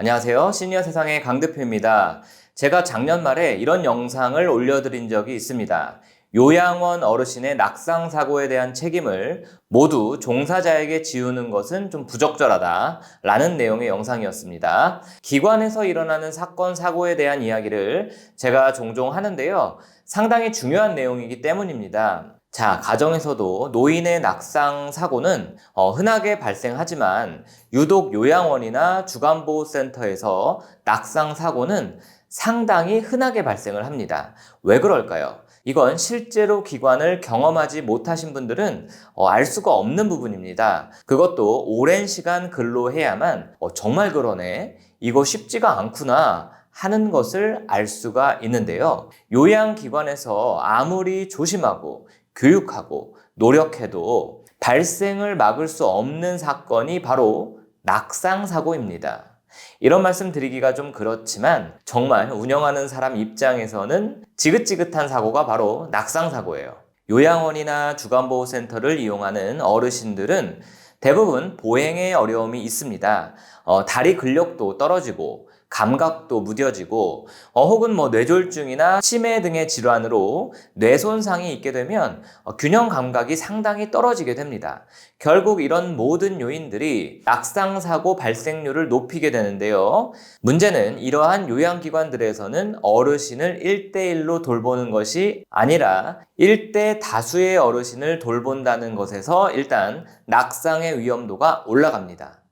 안녕하세요. 시니어 세상의 강대표입니다. 제가 작년 말에 이런 영상을 올려드린 적이 있습니다. 요양원 어르신의 낙상 사고에 대한 책임을 모두 종사자에게 지우는 것은 좀 부적절하다 라는 내용의 영상이었습니다. 기관에서 일어나는 사건 사고에 대한 이야기를 제가 종종 하는데요. 상당히 중요한 내용이기 때문입니다. 자, 가정에서도 노인의 낙상 사고는 어, 흔하게 발생하지만 유독 요양원이나 주간보호센터에서 낙상 사고는 상당히 흔하게 발생을 합니다. 왜 그럴까요? 이건 실제로 기관을 경험하지 못하신 분들은 어, 알 수가 없는 부분입니다. 그것도 오랜 시간 근로해야만 어, 정말 그러네. 이거 쉽지가 않구나. 하는 것을 알 수가 있는데요. 요양기관에서 아무리 조심하고 교육하고 노력해도 발생을 막을 수 없는 사건이 바로 낙상사고입니다. 이런 말씀 드리기가 좀 그렇지만 정말 운영하는 사람 입장에서는 지긋지긋한 사고가 바로 낙상사고예요. 요양원이나 주간보호센터를 이용하는 어르신들은 대부분 보행에 어려움이 있습니다. 어, 다리 근력도 떨어지고 감각도 무뎌지고 어, 혹은 뭐 뇌졸중이나 치매 등의 질환으로 뇌 손상이 있게 되면 어, 균형 감각이 상당히 떨어지게 됩니다. 결국 이런 모든 요인들이 낙상 사고 발생률을 높이게 되는데요. 문제는 이러한 요양기관들에서는 어르신을 1대1로 돌보는 것이 아니라 1대 다수의 어르신을 돌본다는 것에서 일단 낙상의 위험도가 올라갑니다.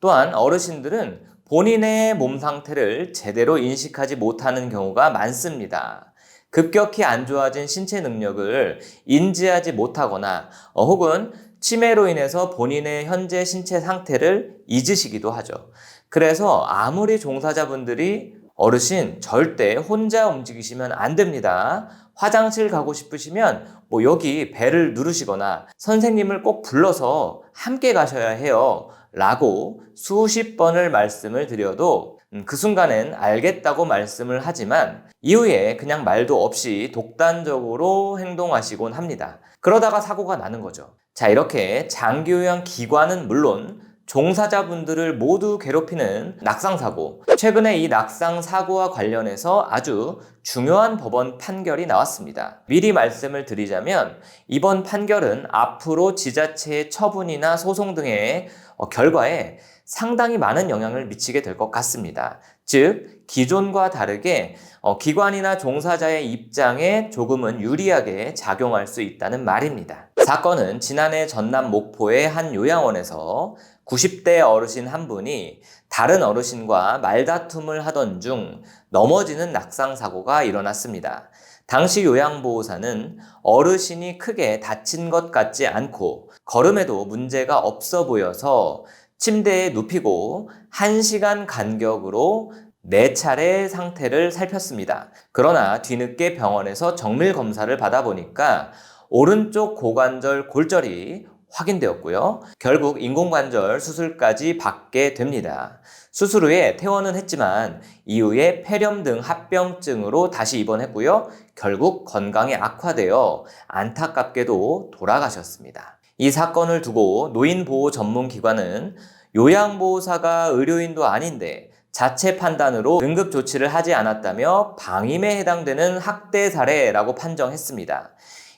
또한 어르신들은 본인의 몸 상태를 제대로 인식하지 못하는 경우가 많습니다. 급격히 안 좋아진 신체 능력을 인지하지 못하거나 어, 혹은 치매로 인해서 본인의 현재 신체 상태를 잊으시기도 하죠. 그래서 아무리 종사자분들이 어르신 절대 혼자 움직이시면 안 됩니다. 화장실 가고 싶으시면 뭐 여기 벨을 누르시거나 선생님을 꼭 불러서 함께 가셔야 해요. 라고 수십 번을 말씀을 드려도 음, 그 순간엔 알겠다고 말씀을 하지만 이후에 그냥 말도 없이 독단적으로 행동하시곤 합니다. 그러다가 사고가 나는 거죠. 자, 이렇게 장기요양 기관은 물론 종사자분들을 모두 괴롭히는 낙상사고. 최근에 이 낙상사고와 관련해서 아주 중요한 법원 판결이 나왔습니다. 미리 말씀을 드리자면 이번 판결은 앞으로 지자체의 처분이나 소송 등의 어, 결과에 상당히 많은 영향을 미치게 될 것 같습니다. 즉, 기존과 다르게 어, 기관이나 종사자의 입장에 조금은 유리하게 작용할 수 있다는 말입니다. 사건은 지난해 전남 목포의 한 요양원에서 90대 어르신 한 분이 다른 어르신과 말다툼을 하던 중 넘어지는 낙상사고가 일어났습니다. 당시 요양보호사는 어르신이 크게 다친 것 같지 않고 걸음에도 문제가 없어 보여서 침대에 눕히고 1시간 간격으로 4차례 상태를 살폈습니다. 그러나 뒤늦게 병원에서 정밀 검사를 받아보니까 오른쪽 고관절 골절이 확인되었고요. 결국 인공관절 수술까지 받게 됩니다. 수술 후에 퇴원은 했지만 이후에 폐렴 등 합병증으로 다시 입원했고요. 결국 건강이 악화되어 안타깝게도 돌아가셨습니다. 이 사건을 두고 노인보호 전문기관은 요양보호사가 의료인도 아닌데 자체 판단으로 응급 조치를 하지 않았다며 방임에 해당되는 학대 사례라고 판정했습니다.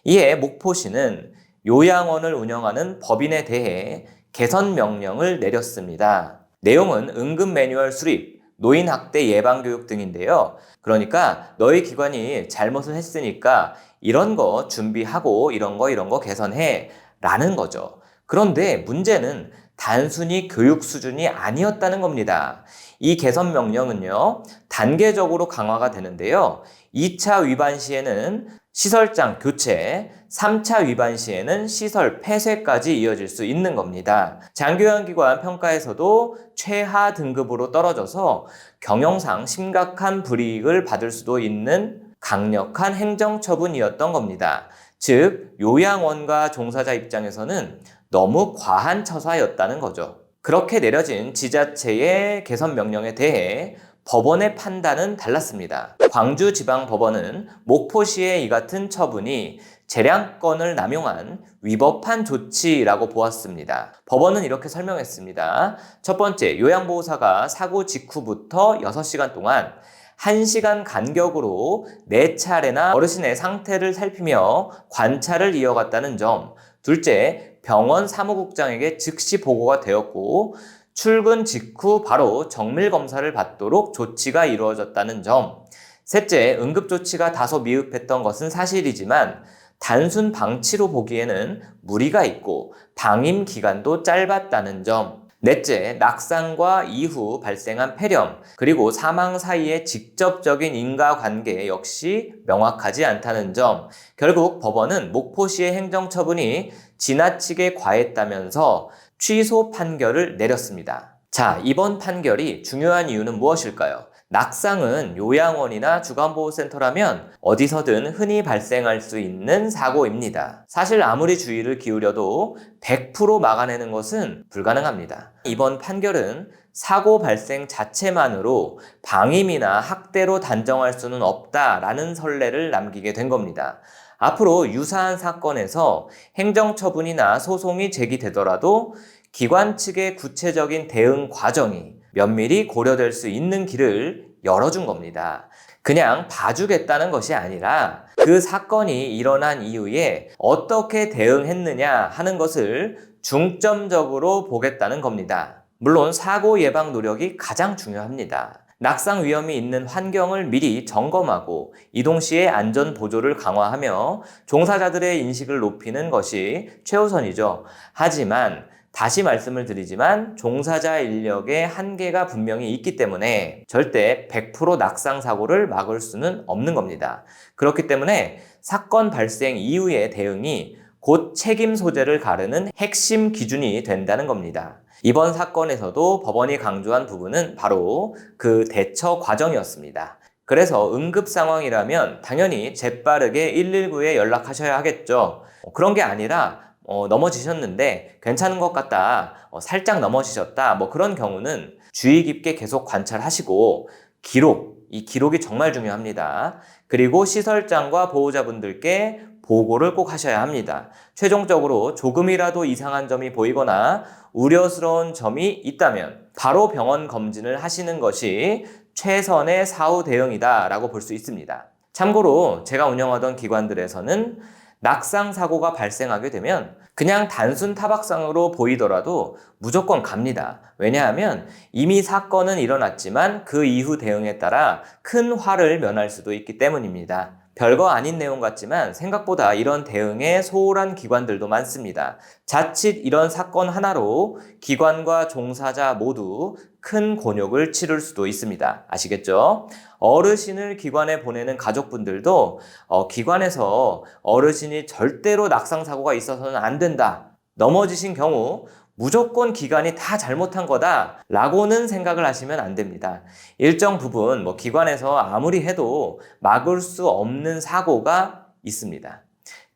이에 목포시는 요양원을 운영하는 법인에 대해 개선 명령을 내렸습니다. 내용은 응급 매뉴얼 수립, 노인 학대 예방 교육 등인데요. 그러니까 너희 기관이 잘못을 했으니까 이런 거 준비하고 이런 거 이런 거 개선해 라는 거죠. 그런데 문제는 단순히 교육 수준이 아니었다는 겁니다. 이 개선 명령은요, 단계적으로 강화가 되는데요. 2차 위반 시에는 시설장 교체, 3차 위반 시에는 시설 폐쇄까지 이어질 수 있는 겁니다. 장교양 기관 평가에서도 최하 등급으로 떨어져서 경영상 심각한 불이익을 받을 수도 있는 강력한 행정 처분이었던 겁니다. 즉, 요양원과 종사자 입장에서는 너무 과한 처사였다는 거죠. 그렇게 내려진 지자체의 개선 명령에 대해 법원의 판단은 달랐습니다. 광주지방법원은 목포시의 이 같은 처분이 재량권을 남용한 위법한 조치라고 보았습니다. 법원은 이렇게 설명했습니다. 첫 번째, 요양보호사가 사고 직후부터 6시간 동안 1시간 간격으로 4차례나 어르신의 상태를 살피며 관찰을 이어갔다는 점. 둘째, 병원 사무국장에게 즉시 보고가 되었고 출근 직후 바로 정밀 검사를 받도록 조치가 이루어졌다는 점. 셋째, 응급조치가 다소 미흡했던 것은 사실이지만 단순 방치로 보기에는 무리가 있고 방임 기간도 짧았다는 점. 넷째, 낙상과 이후 발생한 폐렴, 그리고 사망 사이의 직접적인 인과 관계 역시 명확하지 않다는 점. 결국 법원은 목포시의 행정처분이 지나치게 과했다면서 취소 판결을 내렸습니다. 자, 이번 판결이 중요한 이유는 무엇일까요? 낙상은 요양원이나 주간보호센터라면 어디서든 흔히 발생할 수 있는 사고입니다. 사실 아무리 주의를 기울여도 100% 막아내는 것은 불가능합니다. 이번 판결은 사고 발생 자체만으로 방임이나 학대로 단정할 수는 없다라는 선례를 남기게 된 겁니다. 앞으로 유사한 사건에서 행정처분이나 소송이 제기되더라도 기관 측의 구체적인 대응 과정이 면밀히 고려될 수 있는 길을 열어준 겁니다. 그냥 봐주겠다는 것이 아니라 그 사건이 일어난 이후에 어떻게 대응했느냐 하는 것을 중점적으로 보겠다는 겁니다. 물론 사고 예방 노력이 가장 중요합니다. 낙상 위험이 있는 환경을 미리 점검하고 이동 시의 안전 보조를 강화하며 종사자들의 인식을 높이는 것이 최우선이죠. 하지만 다시 말씀을 드리지만 종사자 인력의 한계가 분명히 있기 때문에 절대 100% 낙상 사고를 막을 수는 없는 겁니다. 그렇기 때문에 사건 발생 이후의 대응이 곧 책임 소재를 가르는 핵심 기준이 된다는 겁니다. 이번 사건에서도 법원이 강조한 부분은 바로 그 대처 과정이었습니다. 그래서 응급 상황이라면 당연히 재빠르게 119에 연락하셔야 하겠죠. 그런 게 아니라 어, 넘어지셨는데 괜찮은 것 같다. 어, 살짝 넘어지셨다. 뭐 그런 경우는 주의 깊게 계속 관찰하시고 기록, 이 기록이 정말 중요합니다. 그리고 시설장과 보호자분들께 보고를 꼭 하셔야 합니다. 최종적으로 조금이라도 이상한 점이 보이거나 우려스러운 점이 있다면 바로 병원 검진을 하시는 것이 최선의 사후 대응이다라고 볼 수 있습니다. 참고로 제가 운영하던 기관들에서는 낙상 사고가 발생하게 되면 그냥 단순 타박상으로 보이더라도 무조건 갑니다. 왜냐하면 이미 사건은 일어났지만 그 이후 대응에 따라 큰 화를 면할 수도 있기 때문입니다. 별거 아닌 내용 같지만 생각보다 이런 대응에 소홀한 기관들도 많습니다. 자칫 이런 사건 하나로 기관과 종사자 모두 큰 곤욕을 치를 수도 있습니다. 아시겠죠? 어르신을 기관에 보내는 가족분들도 어, 기관에서 어르신이 절대로 낙상사고가 있어서는 안 된다. 넘어지신 경우 무조건 기관이 다 잘못한 거다 라고는 생각을 하시면 안 됩니다. 일정 부분 뭐 기관에서 아무리 해도 막을 수 없는 사고가 있습니다.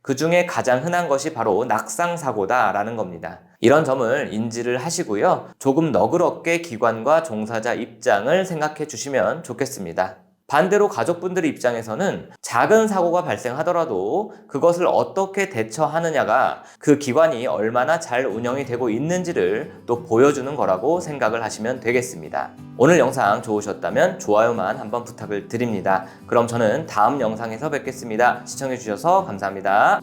그 중에 가장 흔한 것이 바로 낙상 사고다라는 겁니다. 이런 점을 인지를 하시고요. 조금 너그럽게 기관과 종사자 입장을 생각해 주시면 좋겠습니다. 반대로 가족분들 입장에서는 작은 사고가 발생하더라도 그것을 어떻게 대처하느냐가 그 기관이 얼마나 잘 운영이 되고 있는지를 또 보여주는 거라고 생각을 하시면 되겠습니다. 오늘 영상 좋으셨다면 좋아요만 한번 부탁을 드립니다. 그럼 저는 다음 영상에서 뵙겠습니다. 시청해주셔서 감사합니다.